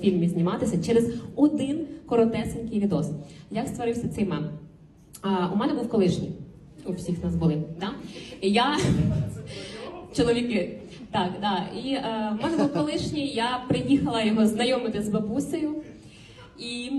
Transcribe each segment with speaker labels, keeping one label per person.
Speaker 1: фільмі зніматися через один коротесенький відос. Як створився цей мем? А, у мене був колишній. У всіх нас були. Да? І я чоловіки. Так, да. І е, в мене був колишній, я приїхала його знайомити з бабусею. І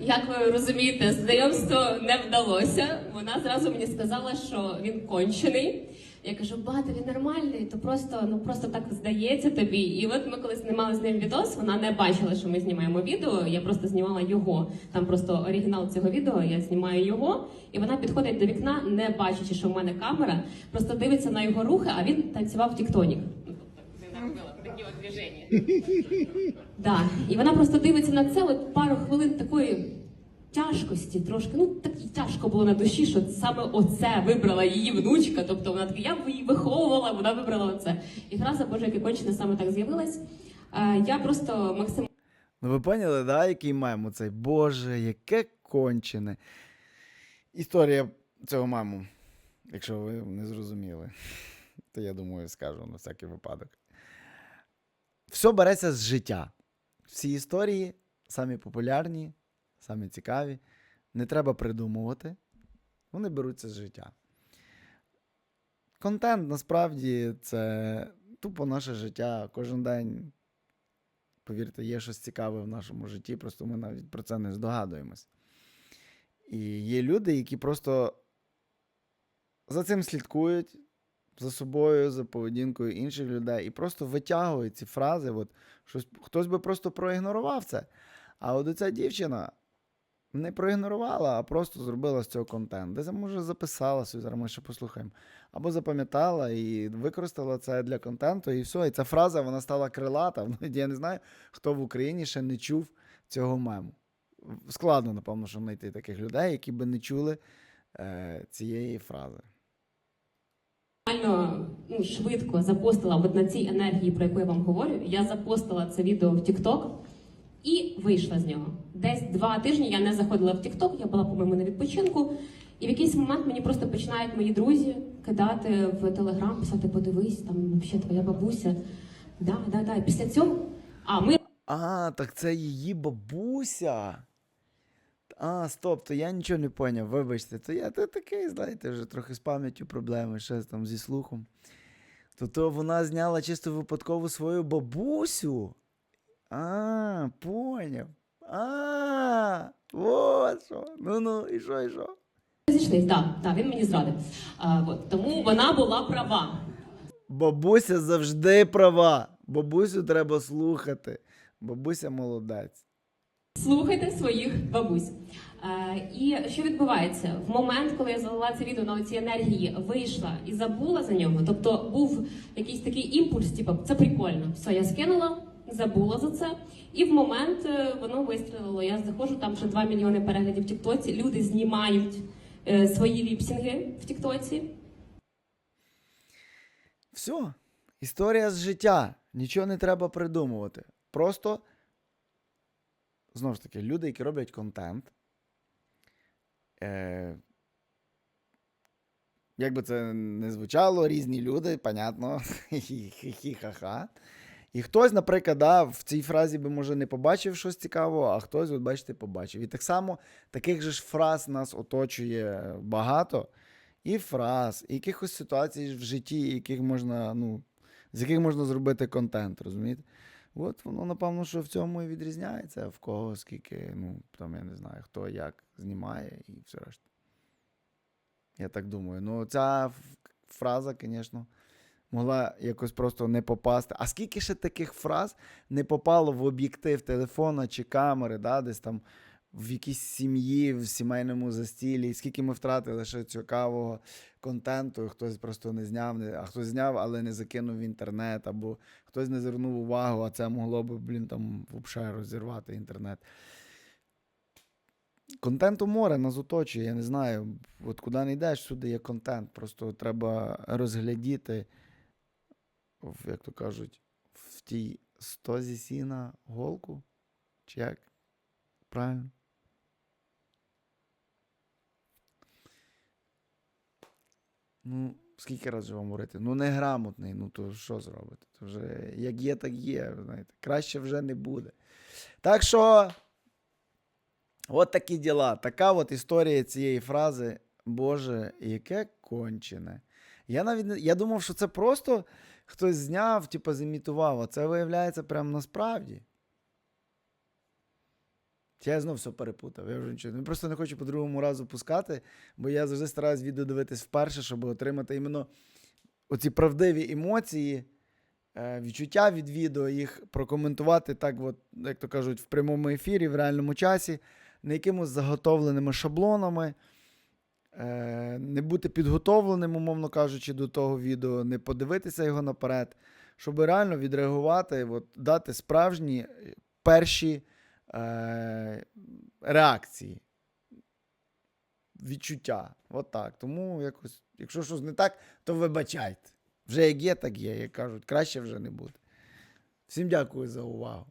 Speaker 1: як ви розумієте, знайомство не вдалося. Вона зразу мені сказала, що він кончений. Я кажу, бати, він нормальний, то просто ну просто так здається тобі. І от ми коли знімали з ним відос, вона не бачила, що ми знімаємо відео. Я просто знімала його. Там просто оригінал цього відео. Я знімаю його, і вона підходить до вікна, не бачачи, що в мене камера, просто дивиться на його рухи, а він танцював тіктонік. Такі от. Да. І вона просто дивиться на це, от пару хвилин такої тяжкості трошки. Ну так тяжко було на душі, що саме оце вибрала її внучка. Тобто вона така, я б її виховувала, вона вибрала оце. І фраза Боже, яке кончене саме так з'явилась. Е, Я просто максимально.
Speaker 2: Ну ви поняли, да, який мем оцей? Боже, яке кончене. Історія цього мему, якщо ви не зрозуміли, то я думаю, скажу на всякий випадок. Все береться з життя. Всі історії самі популярні, самі цікаві. Не треба придумувати. Вони беруться з життя. Контент насправді це тупо наше життя. Кожен день повірте, є щось цікаве в нашому житті, просто ми навіть про це не здогадуємось. І є люди, які просто за цим слідкують, за собою, за поведінкою інших людей, і просто витягують ці фрази. От, щось, хтось би просто проігнорував це. А от ця дівчина не проігнорувала, а просто зробила з цього контент. Десь може записала собі, зараз ми ще послухаємо. Або запам'ятала і використала це для контенту, і все. І ця фраза вона стала крилата. Я не знаю, хто в Україні ще не чув цього мему. Складно, напевно, що знайти таких людей, які би не чули е, цієї фрази.
Speaker 1: ну, швидко запостила от на цій енергії, про яку я вам говорю. Я запостила це відео в TikTok і вийшла з нього. Десь два тижні я не заходила в TikTok, я була, по-моєму, на відпочинку. І в якийсь момент мені просто починають мої друзі кидати в Телеграм, писати, подивись, там взагалі твоя бабуся. Да, да, да. І після цього. А ми
Speaker 2: А, так це її бабуся. А, стоп, то я нічого не поняв, вибачте, то я то такий, знаєте, вже трохи з пам'яттю проблеми, ще там зі слухом. То то вона зняла чисто випадково свою бабусю. А, поняв. А, от що. Ну ну, і що, і що?
Speaker 1: зійшлись, так, так, він мені зрадив. А, от, тому вона була права.
Speaker 2: Бабуся завжди права. Бабусю треба слухати. Бабуся молодець.
Speaker 1: Слухайте своїх бабусь. Е, і що відбувається в момент, коли я залила це відео на оці енергії, вийшла і забула за нього. Тобто був якийсь такий імпульс, типу, це прикольно. Все, я скинула, забула за це. І в момент е, воно вистрілило. Я заходжу, там вже 2 мільйони переглядів в Тіктоці. Люди знімають е, свої ліпсінги в Тіктоці.
Speaker 2: Все. Історія з життя. Нічого не треба придумувати. Просто, знову ж таки, люди, які роблять контент. Е, як би це не звучало, різні люди, понятно. Хі-хі-ха-ха. І хтось, наприклад, да, в цій фразі би, може, не побачив щось цікавого, а хтось, от бачите, побачив. І так само таких же ж фраз нас оточує багато. І фраз, і якихось ситуацій в житті, яких можна, ну, з яких можна зробити контент, розумієте? От воно, напевно, що в цьому і відрізняється, в кого скільки, ну, там, я не знаю, хто як знімає і все решта. Я так думаю. Ну, ця фраза, звісно, могла якось просто не попасти. А скільки ще таких фраз не попало в об'єктив телефона чи камери, да, десь там в якійсь сім'ї, в сімейному застілі, скільки ми втратили ще цікавого контенту, хтось просто не зняв, а хтось зняв, але не закинув в інтернет, або хтось не звернув увагу, а це могло б, блін, там взагалі розірвати інтернет. Контенту море нас оточує, я не знаю. От куди не йдеш, всюди є контент. Просто треба розглядіти, як то кажуть, в тій стозі сіна голку. Чи як? Правильно? Ну, скільки разів вам говорити? Ну, неграмотний, ну то що зробити? То вже як є, так є. Знаєте. Краще вже не буде. Так що, от такі діла. Така от історія цієї фрази. Боже, яке кончене. Я навіть я думав, що це просто хтось зняв, типу, зімітував, а це виявляється прямо насправді. Я знов все перепутав. Я вже нічого. Ну, просто не хочу по другому разу пускати, бо я завжди стараюсь відео дивитись вперше, щоб отримати іменно оці правдиві емоції, е, відчуття від відео, їх прокоментувати так, от, як то кажуть, в прямому ефірі, в реальному часі, не якимось заготовленими шаблонами. Е, не бути підготовленим, умовно кажучи, до того відео, не подивитися його наперед, щоб реально відреагувати, от, дати справжні е, перші е, реакції, відчуття. От так. Тому якось, якщо щось не так, то вибачайте. Вже як є, так є. Як кажуть, краще вже не буде. Всім дякую за увагу.